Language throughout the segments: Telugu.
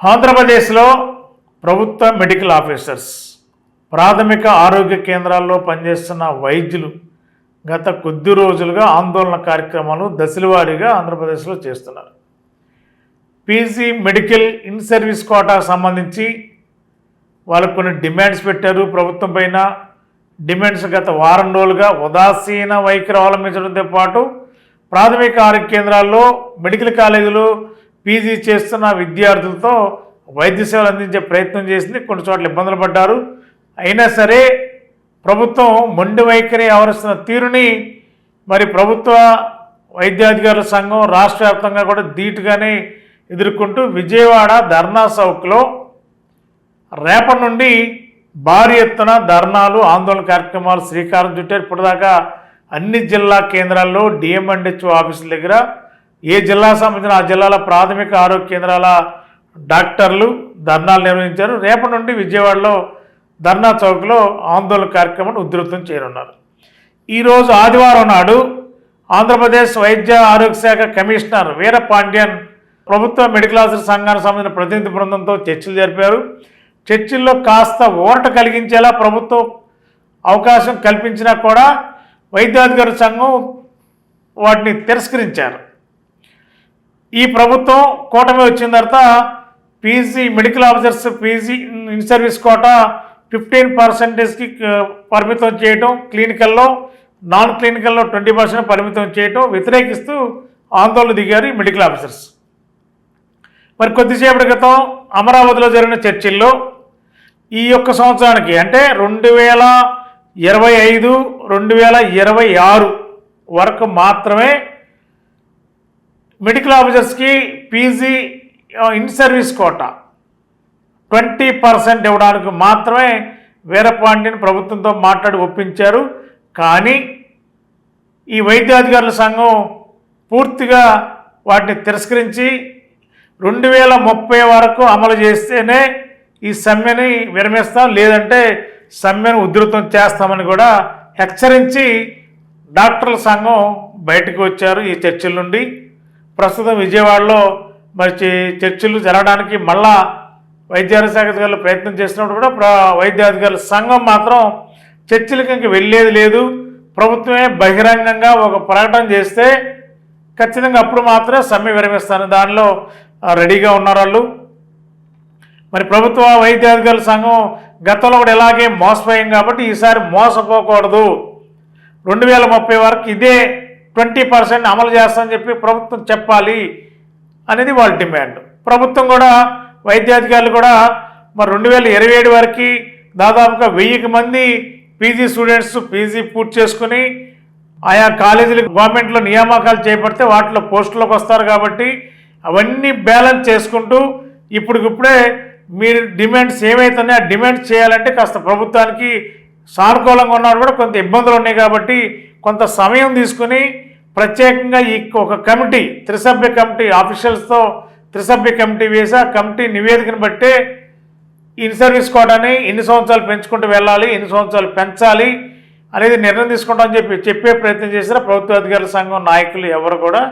ఆంధ్రప్రదేశ్లో ప్రభుత్వ మెడికల్ ఆఫీసర్స్ ప్రాథమిక ఆరోగ్య కేంద్రాల్లో పనిచేస్తున్న వైద్యులు గత కొద్ది రోజులుగా ఆందోళన కార్యక్రమాలు దశలవారీగా ఆంధ్రప్రదేశ్లో చేస్తున్నారు. PG medical in service quota సంబంధించి వాళ్ళకు కొన్ని డిమాండ్స్ పెట్టారు. ప్రభుత్వం పైన డిమాండ్స్ గత వారం రోజులుగా ఉదాసీన వైఖరి అవలంబించడంతో పాటు ప్రాథమిక ఆరోగ్య కేంద్రాల్లో మెడికల్ కాలేజీలు పీజీ చేస్తున్న విద్యార్థులతో వైద్య సేవలు అందించే ప్రయత్నం చేసింది. కొన్ని చోట్ల ఇబ్బందులు పడ్డారు. అయినా సరే ప్రభుత్వం మొండి వైఖరి ఆవరిస్తున్న తీరుని మరి ప్రభుత్వ వైద్యాధికారుల సంఘం రాష్ట్ర వ్యాప్తంగా కూడా ధీటుగానే ఎదుర్కొంటూ విజయవాడ ధర్నా చౌక్లో రేపటి నుండి భారీ ఎత్తున ధర్నాలు ఆందోళన కార్యక్రమాలు శ్రీకారం చుట్టారు. ఇప్పటిదాకా అన్ని జిల్లా కేంద్రాల్లో డిఎంఎండ్హెచ్ఓ ఆఫీసుల దగ్గర ఏ జిల్లా సంబంధించిన ఆ జిల్లాల ప్రాథమిక ఆరోగ్య కేంద్రాల డాక్టర్లు ధర్నాలు నిర్వహించారు. రేపటి నుండి విజయవాడలో ధర్నా చౌక్లో ఆందోళన కార్యక్రమాన్ని ఉధృతం చేయనున్నారు. ఈరోజు ఆదివారం నాడు ఆంధ్రప్రదేశ్ వైద్య ఆరోగ్య శాఖ కమిషనర్ వీరపాండ్యన్ ప్రభుత్వ మెడికల్ ఆఫీసర్ సంఘానికి సంబంధించిన ప్రతినిధి బృందంతో చర్చలు జరిపారు. చర్చిల్లో కాస్త ఊరట కలిగించేలా ప్రభుత్వం అవకాశం కల్పించినా కూడా వైద్యాధికారుల సంఘం వాటిని తిరస్కరించారు. ఈ ప్రభుత్వం కూటమి వచ్చిన తర్వాత PG medical officers PG in service quota fifteen పర్సెంటేజ్కి పరిమితం చేయటం క్లినికల్లో నాన్ క్లినికల్లో ట్వంటీ పర్సెంట్ పరిమితం చేయటం వ్యతిరేకిస్తూ ఆందోళన దిగారు మెడికల్ ఆఫీసర్స్. మరి కొద్దిసేపటి క్రితం అమరావతిలో జరిగిన చర్చిల్లో ఈ యొక్క సంవత్సరానికి అంటే రెండు వేల ఇరవై ఐదు రెండు వేల ఇరవై ఆరు వరకు మాత్రమే medical ఆఫీసర్స్కి PG in service quota. Twenty percent ఇవ్వడానికి మాత్రమే వీరపాండ్యని ప్రభుత్వంతో మాట్లాడి ఒప్పించారు. కానీ ఈ వైద్యాధికారుల సంఘం పూర్తిగా వాటిని తిరస్కరించి రెండు వేల ముప్పై వరకు అమలు చేస్తేనే ఈ సమ్మెని విరమిస్తాం. లేదంటే సమ్మెను ఉధృతం చేస్తామని కూడా హెచ్చరించి డాక్టర్ల సంఘం బయటకు వచ్చారు ఈ చర్చల నుండి. ప్రస్తుతం విజయవాడలో మరి చర్చలు జరగడానికి మళ్ళా వైద్యారోగ్య అధికారులు ప్రయత్నం చేస్తున్నప్పుడు కూడా ప్ర వైద్యాధికారుల సంఘం మాత్రం చర్చలకు ఇంక వెళ్ళేది లేదు. ప్రభుత్వమే బహిరంగంగా ఒక ప్రకటన చేస్తే ఖచ్చితంగా అప్పుడు మాత్రమే సమ్మె విరమిస్తాను. దానిలో రెడీగా ఉన్నారు వాళ్ళు. మరి ప్రభుత్వ వైద్యాధికారుల సంఘం గతంలో కూడా ఇలాగే మోసపోయాం కాబట్టి ఈసారి మోసపోకూడదు. రెండు వేల ముప్పై వరకు ఇదే ట్వంటీ పర్సెంట్ అమలు చేస్తామని చెప్పి ప్రభుత్వం చెప్పాలి అనేది వాళ్ళ డిమాండ్. ప్రభుత్వం కూడా వైద్యాధికారులు కూడా మరి రెండు వేల ఇరవై ఏడు వరకు దాదాపుగా వెయ్యికి మంది పీజీ స్టూడెంట్స్ పీజీ పూర్తి చేసుకుని ఆయా కాలేజీలకు గవర్నమెంట్లో నియామకాలు చేపడితే వాటిలో పోస్టులకు వస్తారు కాబట్టి అవన్నీ బ్యాలెన్స్ చేసుకుంటూ ఇప్పటికిప్పుడే మీరు డిమాండ్స్ ఏవైతున్నాయో ఆ డిమాండ్స్ చేయాలంటే కాస్త ప్రభుత్వానికి సానుకూలంగా ఉన్నారు కూడా కొంత ఇబ్బందులు ఉన్నాయి కాబట్టి కొంత సమయం తీసుకుని ప్రత్యేకంగా ఈ ఒక కమిటీ త్రిసభ్య కమిటీ ఆఫీషియల్స్తో త్రిసభ్య కమిటీ వేసి ఆ కమిటీ నివేదికను బట్టే ఇన్ సర్వీస్ కోటాని ఎన్ని సంవత్సరాలు పెంచుకుంటూ వెళ్ళాలి ఎన్ని సంవత్సరాలు పెంచాలి అనేది నిర్ణయం తీసుకుంటామని చెప్పి చెప్పే ప్రయత్నం చేసిన ప్రభుత్వ అధికారుల సంఘం నాయకులు ఎవరు కూడా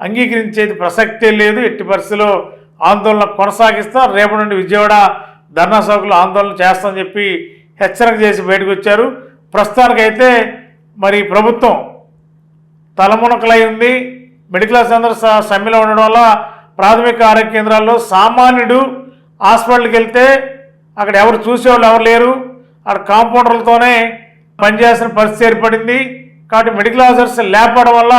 అంగీకరించేది ప్రసక్తే లేదు. ఎట్టి పరిస్థితిలో ఆందోళన కొనసాగిస్తా రేపటి నుండి విజయవాడ ధర్నా సౌకులు ఆందోళన చేస్తామని చెప్పి హెచ్చరిక చేసి బయటకు వచ్చారు. ప్రస్తుతానికైతే మరి ప్రభుత్వం తలమునకలై ఉంది మెడికల్ అందరూ సమ్మెలో ఉండడం వల్ల ప్రాథమిక ఆరోగ్య కేంద్రాల్లో సామాన్యుడు హాస్పిటల్కి వెళ్తే అక్కడ ఎవరు చూసేవాళ్ళు ఎవరు లేరు. అక్కడ కాంపౌండర్లతోనే పనిచేయాల్సిన పరిస్థితి ఏర్పడింది. కాబట్టి మెడికల్ ఆఫీసర్స్ లేకపోవడం వల్ల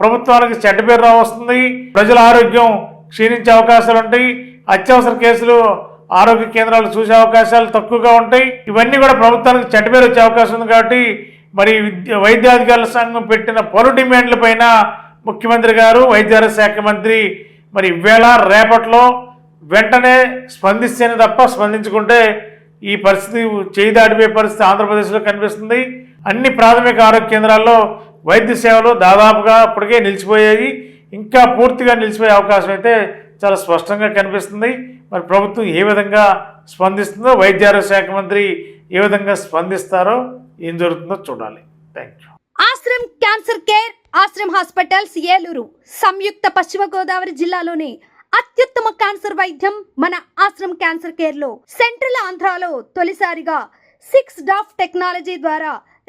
ప్రభుత్వానికి చెడ్డ పేరు వస్తుంది ప్రజల ఆరోగ్యం క్షీణించే అవకాశాలు ఉంటాయి. అత్యవసర కేసులు ఆరోగ్య కేంద్రాలు చూసే అవకాశాలు తక్కువగా ఉంటాయి. ఇవన్నీ కూడా ప్రభుత్వానికి చెడ్డ పేరు వచ్చే అవకాశం ఉంది కాబట్టి మరి విద్య వైద్యాధికారుల సంఘం పెట్టిన పలు డిమాండ్ల పైన ముఖ్యమంత్రి గారు వైద్యారోగ్య శాఖ మంత్రి మరి ఇవేళ రేపట్లో వెంటనే స్పందిస్తేనే తప్ప స్పందించుకుంటే ఈ పరిస్థితి చేయి దాటిపోయే పరిస్థితి ఆంధ్రప్రదేశ్లో కనిపిస్తుంది. అన్ని ప్రాథమిక ఆరోగ్య కేంద్రాల్లో వైద్య సేవలు దాదాపుగా అప్పటికే నిలిచిపోయాయి. ఇంకా పూర్తిగా నిలిచిపోయే అవకాశం అయితే చాలా స్పష్టంగా కనిపిస్తుంది. మరి ప్రభుత్వం ఏ విధంగా స్పందిస్తుందో వైద్యారోగ్య శాఖ మంత్రి ఏ విధంగా స్పందిస్తారో ఏం జరుగుతుందో చూడాలి. Thank you Ashram cancer care Ashram hospitals Eluru సంయుక్త పశ్చిమ గోదావరి జిల్లాలోని అత్యుత్తమ క్యాన్సర్ వైద్యం మన ఆశ్రమ్ క్యాన్సర్ కేర్లో సెంట్రల్ ఆంధ్రాలో తొలిసారిగా సిక్స్ డాఫ్ టెక్నాలజీ ద్వారా